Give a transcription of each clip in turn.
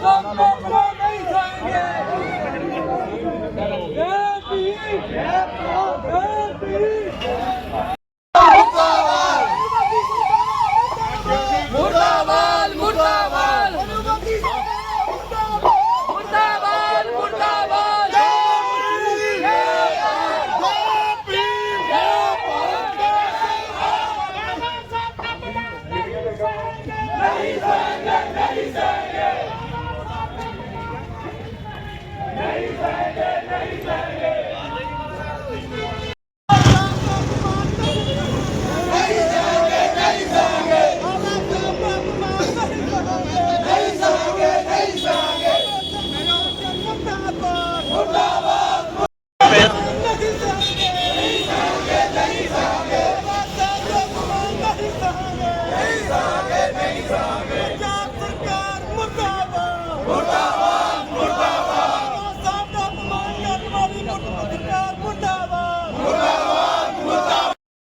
我们。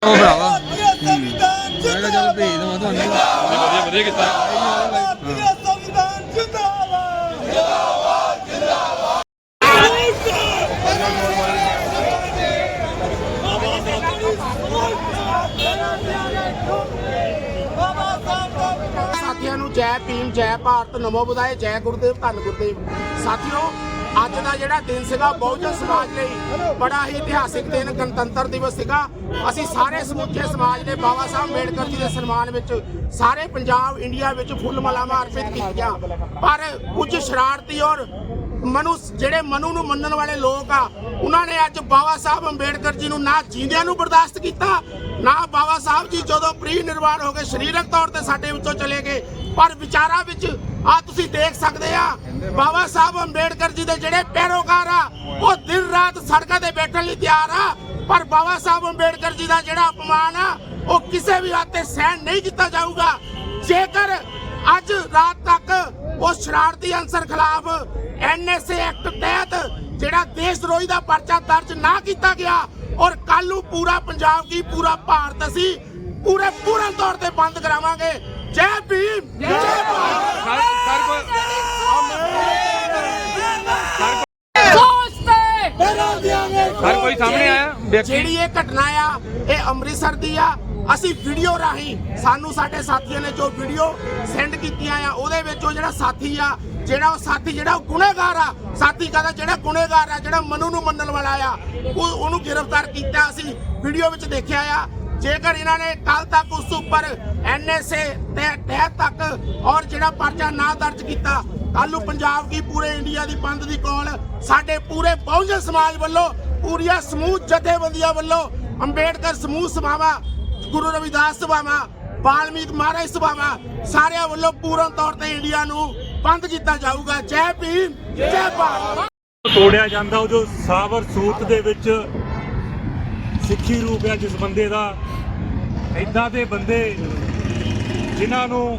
ਉਹ ਭਰਾਵਾ। ਮੈਂ ਕਿਹਾ ਚੱਲ ਭੇਜ ਦਵਾਂ ਤੁਹਾਨੂੰ। ਵਧੀਆ ਵਧੀਆ ਕੀਤਾ। ਸੰਵਿਧਾਨ ਜਿੰਦਾਬਾਦ। ਸਾਥੀਆਂ ਨੂੰ ਜੈ ਭੀਮ ਜੈ ਭਾਰਤ ਨਮੋ ਬੁਦਾਏ ਜੈ ਗੁਰਦੇਵ ਧੰਨ ਗੁਰਦੇਵ। ਸਾਥੀਓ ਅੱਜ ਦਾ ਜਿਹੜਾ ਦਿਨ ਸੀਗਾ, ਬਹੁਜਨ ਸਮਾਜ ਲਈ ਬੜਾ ਹੀ ਇਤਿਹਾਸਿਕ ਦਿਨ, ਗਣਤੰਤਰ ਦਿਵਸ ਸੀਗਾ। ਅਸੀਂ ਸਾਰੇ ਸਮੁੱਚੇ ਸਮਾਜ ਨੇ ਬਾਬਾ ਸਾਹਿਬ ਅੰਬੇਡਕਰ ਜੀ ਦੇ ਸਨਮਾਨ ਵਿੱਚ ਸਾਰੇ ਪੰਜਾਬ, ਇੰਡੀਆ ਵਿੱਚ ਫੁੱਲ ਮਾਲਾਵਾਂ ਅਰਪਿਤ ਕੀਤੀਆਂ। ਪਰ ਕੁਝ ਸ਼ਰਾਰਤੀ ਔਰ ਮਨੂ, ਜਿਹੜੇ ਮਨੂ ਨੂੰ ਮੰਨਣ ਵਾਲੇ ਲੋਕ ਆ, ਉਹਨਾਂ ਨੇ ਅੱਜ ਬਾਬਾ ਸਾਹਿਬ ਅੰਬੇਡਕਰ ਜੀ ਨੂੰ ਨਾ ਜੀਂਦਿਆਂ ਨੂੰ ਬਰਦਾਸ਼ਤ ਕੀਤਾ, ਨਾ ਬਾਬਾ ਸਾਹਿਬ ਜੀ ਜਦੋਂ ਪ੍ਰੀ ਨਿਰਵਾਣ ਹੋ ਗਏ ਸਰੀਰਕ ਤੌਰ ਤੇ ਸਾਡੇ ਵਿੱਚੋਂ ਚਲੇ ਗਏ। ਪਰ ਵਿਚਾਰਾਂ ਵਿੱਚ ਆ ਤੁਸੀਂ ਦੇਖ ਸਕਦੇ ਆ, ਬਾਬਾ ਸਾਹਿਬ ਅੰਬੇਡਕਰ ਜੀ ਦੇ ਜਿਹੜੇ ਪੈਰੋਕਾਰ ਆ, ਉਹ ਦਿਨ ਰਾਤ ਸੜਕਾਂ ਤੇ ਬੈਠਣ ਲਈ ਤਿਆਰ ਆ, ਪਰ ਬਾਬਾ ਸਾਹਿਬ ਅੰਬੇਡਕਰ ਜੀ ਦਾ ਜਿਹੜਾ ਅਪਮਾਨ ਆ, ਉਹ ਕਿਸੇ ਵੀ ਹੱਥ ਤੇ ਸਹਿਣ ਨਹੀਂ ਕੀਤਾ ਜਾਊਗਾ। ਜੇਕਰ ਅੱਜ ਰਾਤ ਤੱਕ ਉਸ ਸ਼ਰਾਰਤੀ ਅਨਸਰ ਖਿਲਾਫ ਐਨਐਸਏ ਐਕਟ ਤਹਿਤ ਜਿਹੜਾ ਦੇਸ਼ ਦਰੋਹੀ ਦਾ ਪਰਚਾ ਦਰਜ ਨਾ ਕੀਤਾ ਗਿਆ, ਔਰ ਕੱਲ ਨੂੰ ਪੂਰਾ ਪੰਜਾਬ ਕੀ ਪੂਰਾ ਭਾਰਤ ਅਸੀਂ ਪੂਰੇ ਪੂਰਨ ਤੌਰ ਤੇ ਬੰਦ ਕਰਾਵਾਂਗੇ ਜੈ ਭੀਮ! ਜੈ ਭਾਰਤ! ਸਰ ਸਰ ਕੋਈ ਸਰ ਕੋਈ ਸਾਹਮਣੇ ਆਇਆ ਵਿਅਕਤੀ। ਜਿਹੜੀ ਇਹ ਘਟਨਾ ਆ ਇਹ ਅੰਮ੍ਰਿਤਸਰ ਦੀ ਆ। ਅਸੀਂ ਵੀਡੀਓ ਰਾਹੀਂ ਸਾਨੂੰ ਸਾਡੇ ਸਾਥੀਆਂ ਨੇ ਜੋ ਵੀਡੀਓ ਸੈਂਡ ਕੀਤੀਆਂ ਆ ਉਹਦੇ ਵਿੱਚ ਉਹ ਜਿਹੜਾ ਸਾਥੀ ਆ ਜਿਹੜਾ ਉਹ ਸਾਥੀ ਜਿਹੜਾ ਉਹ ਗੁਨੇਗਾਰ ਆ ਸਾਥੀ ਕਹਿੰਦਾ ਜਿਹੜਾ ਗੁਨੇਗਾਰ ਆ ਜਿਹੜਾ ਮਨੂ ਨੂੰ ਮੰਨਣ ਵਾਲਾ ਆ ਉਹ ਉਹਨੂੰ ਗ੍ਰਿਫਤਾਰ ਕੀਤਾ। ਅਸੀਂ ਵੀਡੀਓ ਵਿੱਚ ਦੇਖਿਆ ਆ ਜੇਕਰ ਇਹਨਾਂ ਨੇ ਕੱਲ ਤੱਕ ਉਸ ਉੱਪਰ ਐਨਐਸਏ ਤੇ ਤਹਿਤ ਤੱਕ ਔਰ ਜਿਹੜਾ ਪਰਚਾ ਨਾ ਦਰਜ ਕੀਤਾ ਕੱਲ ਨੂੰ ਪੰਜਾਬ ਕੀ ਪੂਰੇ ਇੰਡੀਆ ਦੀ ਬੰਦ ਦੀ ਕਾਲ ਸਾਡੇ ਪੂਰੇ ਬਹੁਜਨ ਸਮਾਜ ਵੱਲੋਂ, ਪੂਰੀਆਂ ਸਮੂਹ ਜਥੇਬੰਦੀਆਂ ਵੱਲੋਂ, ਅੰਬੇਡਕਰ ਸਮੂਹ ਸਭਾਵਾਂ, ਗੁਰੂ ਰਵਿਦਾਸ ਸਭਾਵਾਂ ਬਾਲਮੀਕ ਮਹਾਰਾਜ ਸਭਾਵਾਂ, ਸਾਰਿਆਂ ਵੱਲੋਂ ਪੂਰਨ ਤੌਰ ਤੇ ਇੰਡੀਆ ਨੂੰ ਬੰਦ ਕੀਤਾ ਜਾਊਗਾ। ਜੈ ਭੀਮ, ਜੈ ਭਾਰਤ। ਤੋੜਿਆ ਜਾਂਦਾ ਉਹ ਜੋ ਸਾਬਰ ਸੂਤ ਦੇ ਵਿੱਚ ਸਿੱਖੀ ਰੂਪ ਹੈ, ਜਿਸ ਬੰਦੇ ਦਾ ਇਦਾਂ ਦੇ ਬੰਦੇ ਜਿਨ੍ਹਾਂ ਨੂੰ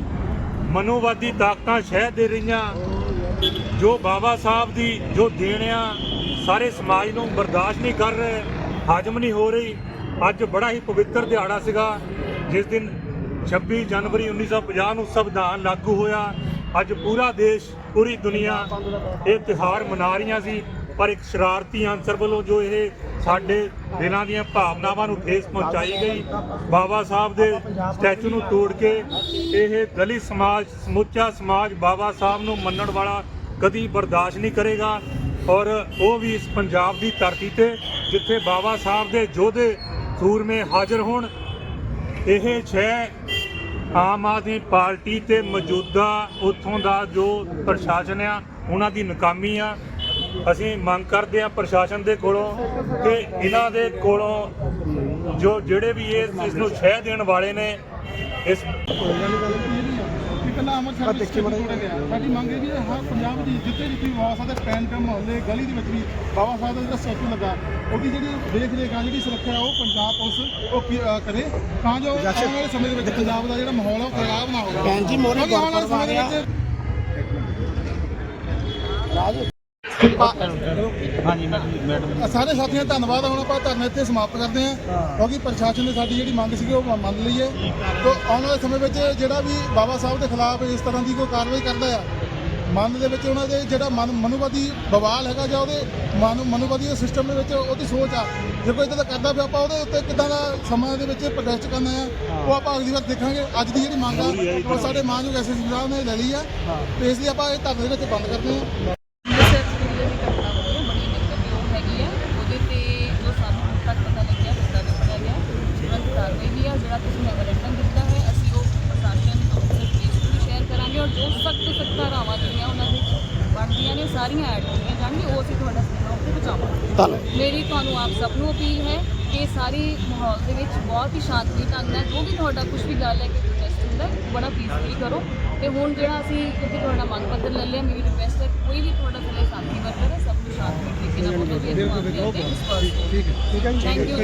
ਮਨੋਵਾਦੀ ਤਾਕਤਾਂ ਸ਼ਹਿ ਦੇ ਰਹੀਆਂ, ਜੋ ਬਾਬਾ ਸਾਹਿਬ ਦੀ ਜੋ ਦੇਣਿਆ ਸਾਰੇ ਸਮਾਜ ਨੂੰ ਬਰਦਾਸ਼ਤ ਨਹੀਂ ਕਰ ਰਹੇ, ਹਜਮ ਨਹੀਂ ਹੋ ਰਹੀ। ਅੱਜ ਬੜਾ ਹੀ ਪਵਿੱਤਰ ਦਿਹਾੜਾ ਸੀਗਾ, ਜਿਸ ਦਿਨ 26 ਜਨਵਰੀ 1950 ਨੂੰ ਸੰਵਿਧਾਨ ਲਾਗੂ ਹੋਇਆ। ਅੱਜ ਪੂਰਾ ਦੇਸ਼, ਪੂਰੀ ਦੁਨੀਆ ਇਹ ਤਿਉਹਾਰ ਮਨਾ ਰਹੀਆਂ ਸੀ। ਪਰ ਇੱਕ ਸ਼ਰਾਰਤੀ ਅੰਸਰ ਵੱਲੋਂ ਜੋ ਇਹ ਸਾਡੇ ਦਿਲਾਂ ਦੀਆਂ ਭਾਵਨਾਵਾਂ ਨੂੰ ਠੇਸ ਪਹੁੰਚਾਈ ਗਈ, ਬਾਬਾ ਸਾਹਿਬ ਦੇ ਸਟੈਚੂ ਨੂੰ ਤੋੜ ਕੇ ਇਹ ਦਲਿਤ ਸਮਾਜ, ਸਮੁੱਚਾ ਸਮਾਜ ਬਾਬਾ ਸਾਹਿਬ ਨੂੰ ਮੰਨਣ ਵਾਲਾ ਕਦੀ ਬਰਦਾਸ਼ਤ ਨਹੀਂ ਕਰੇਗਾ ਔਰ ਉਹ ਵੀ ਇਸ ਪੰਜਾਬ ਦੀ ਧਰਤੀ ਤੇ, ਜਿੱਥੇ ਬਾਬਾ ਸਾਹਿਬ ਦੇ ਯੋਧੇ ਸੂਰਮੇ ਹਾਜ਼ਰ ਹੋਣ, ਇਹ ਛੇ ਆਮ ਆਦਮੀ ਪਾਰਟੀ ਤੇ ਮੌਜੂਦਾ ਉੱਥੋਂ ਦਾ ਜੋ ਪ੍ਰਸ਼ਾਸਨ ਆ, ਉਹਨਾਂ ਦੀ ਨਕਾਮੀ ਆ ਅਸੀਂ ਮੰਗ ਕਰਦੇ ਆ ਪ੍ਰਸ਼ਾਸਨ ਦੇ ਕੋਲੋਂ ਕਿ ਇਹਨਾਂ ਦੇ ਕੋਲੋਂ ਜੋ ਜਿਹੜੇ ਵੀ ਇਸ ਇਸ ਨੂੰ ਛੇ ਦੇਣ ਵਾਲੇ ਨੇ ਇਸ ਪਹਿਲਾਂ ਅੰਮ੍ਰਿਤਸਰ ਵਿੱਚ ਤੋੜਿਆ ਗਿਆ ਸਾਡੀ ਮੰਗ ਇਹ ਵੀ ਹੈ ਹਰ ਪੰਜਾਬ ਦੀ ਜਿੱਥੇ ਜਿੱਥੇ ਬਾਬਾ ਸਾਹਿਬ ਦੇ ਪੈਨ ਪੈ ਮੁਹੱਲੇ ਗਲੀ ਦੇ ਵਿੱਚ ਵੀ ਬਾਬਾ ਸਾਹਿਬ ਦਾ ਜਿਹੜਾ ਸਟੈਚੂ ਲੱਗਾ ਉਹਦੀ ਜਿਹੜੀ ਦੇਖ ਰੇਖ ਆ ਜਿਹੜੀ ਸੁਰੱਖਿਆ ਉਹ ਪੰਜਾਬ ਪੁਲਿਸ ਉਹ ਕਰੇ। ਤਾਂ ਜੋ ਆਉਣ ਵਾਲੇ ਸਮੇਂ ਦੇ ਵਿੱਚ ਪੰਜਾਬ ਦਾ ਜਿਹੜਾ ਮਾਹੌਲ ਆ ਉਹ ਖਰਾਬ ਨਾ ਹੋਵੇ। ਭੈਣ ਜੀ, ਮੋਹਰੇ ਕਿਉਂਕਿ ਆਉਣ ਵਾਲੇ ਗੁਰਪੁਰਬ ਸਮੇਂ ਸਾਰੇ ਸਾਥੀਆਂ ਦਾ ਧੰਨਵਾਦ। ਹੁਣ ਆਪਾਂ ਧਰਨਾ ਇੱਥੇ ਸਮਾਪਤ ਕਰਦੇ ਹਾਂ, ਕਿਉਂਕਿ ਪ੍ਰਸ਼ਾਸਨ ਨੇ ਸਾਡੀ ਜਿਹੜੀ ਮੰਗ ਸੀਗੀ, ਉਹ ਮੰਨ ਲਈ ਹੈ। ਤੇ, ਆਉਣ ਵਾਲੇ ਸਮੇਂ ਵਿੱਚ ਜਿਹੜਾ ਵੀ ਬਾਬਾ ਸਾਹਿਬ ਦੇ ਖਿਲਾਫ ਇਸ ਤਰ੍ਹਾਂ ਦੀ ਕੋਈ ਕਾਰਵਾਈ ਕਰਦਾ ਆ, ਮਨ ਦੇ ਵਿੱਚ ਉਹਨਾਂ ਦੇ ਜਿਹੜਾ ਮਨ, ਮਨੁਵਾਦੀ ਬਵਾਲ ਹੈਗਾ ਜਾਂ ਉਹਦੇ ਮਨ, ਮਨੁਵਾਦੀ ਸਿਸਟਮ ਦੇ ਵਿੱਚ ਉਹਦੀ ਸੋਚ ਆ, ਜੇ ਕੋਈ ਇਦਾਂ ਦਾ ਕਰਦਾ ਪਿਆ, ਆਪਾਂ ਉਹਦੇ ਉੱਤੇ ਕਿੱਦਾਂ ਦਾ ਸਮਾਂ ਦੇ ਵਿੱਚ ਪ੍ਰੋਟੈਸਟ ਕਰਨਾ ਆ, ਉਹ ਆਪਾਂ ਅਗਲੀ ਵਾਰ ਦੇਖਾਂਗੇ। ਅੱਜ ਦੀ ਜਿਹੜੀ ਮੰਗ ਆ, ਉਹ ਸਾਡੇ ਮਾਨਯੋਗ ਐਸਐਸਪੀ ਸਾਹਿਬ ਨੇ ਲੈ ਲਈ ਆ। ਤੇ ਇਸ ਲਈ ਆਪਾਂ ਇਹ ਧਰਨੇ ਦੇ ਵਿੱਚ ਬੰਦ ਕਰਦੇ ਹਾਂ ਅੰਮ੍ਰਿਤਸਰ ਜਿਹੜੀ ਇਹ ਘਟਨਾ ਹੋਈ ਹੈ ਬੜੀ ਨਿੰਦਣਯੋਗ ਹੈਗੀ ਹੈ ਉਹਦੇ ਤੇ ਜੋ ਸਾਨੂੰ ਹੁਣ ਤੱਕ ਪਤਾ ਲੱਗਿਆ ਮੁੱਦਾ ਜੋ ਫੜਿਆ ਗਿਆ ਤੁਰੰਤ ਕਾਰਵਾਈ ਵੀ ਆ ਜਿਹੜਾ ਤੁਸੀਂ ਮੈਮੋਰੈਂਡਮ ਦਿੱਤਾ ਹੈ ਅਸੀਂ ਉਹ ਪ੍ਰਸ਼ਾਸਨ ਅੰਮ੍ਰਿਤਸਰ ਪੁਲਿਸ ਨੂੰ ਵੀ ਸ਼ੇਅਰ ਕਰਾਂਗੇ ਔਰ ਜੋ ਸਖਤ ਤੋਂ ਸਖਤ ਧਾਰਾਵਾਂ ਜਿਹੜੀਆਂ ਉਹਨਾਂ ਦੇ ਬਣਦੀਆਂ ਨੇ ਸਾਰੀਆਂ ਐਡ ਕੀਤੀਆਂ ਜਾਣਗੀਆਂ ਉਹ ਅਸੀਂ ਤੁਹਾਡਾ ਸੁਣਾ ਉੱਤੇ ਪਹੁੰਚਾਵਾਂਗੇ। ਮੇਰੀ ਤੁਹਾਨੂੰ ਆਪ ਸਭ ਨੂੰ ਅਪੀਲ ਹੈ ਕਿ ਸਾਰੀ ਮਾਹੌਲ ਦੇ ਵਿੱਚ ਬਹੁਤ ਹੀ ਸ਼ਾਂਤੀ ਢੰਗ ਨਾਲ ਜੋ ਵੀ ਤੁਹਾਡਾ ਕੁਝ ਵੀ ਗੱਲ ਹੈ ਕਿ ਪ੍ਰੋਟੈਸਟ ਹੁੰਦਾ ਬੜਾ ਪੀਸਫੁਲੀ ਕਰੋ। ਤੇ ਹੁਣ ਜਿਹੜਾ ਅਸੀਂ ਕਿਉਂਕਿ ਤੁਹਾਡਾ ਮੰਗ ਪੱਤਰ ਲੈ ਲਿਆ ਮੇਰੀ ਰਿਕੁਐਸਟ ਹੈ ਕੋਈ ਵੀ ਤੁਹਾਡਾ ਥੱਲੇ ਸਾਥੀ ਵਰਕਰ ਹੈ ਸਭ ਨੂੰ ਸ਼ਾਂਤੀ ਤਰੀਕੇ ਨਾਲ ਬੋਲੋ ਵੀ ਠੀਕ ਹੈ ਠੀਕ ਹੈ ਥੈਂਕ ਯੂ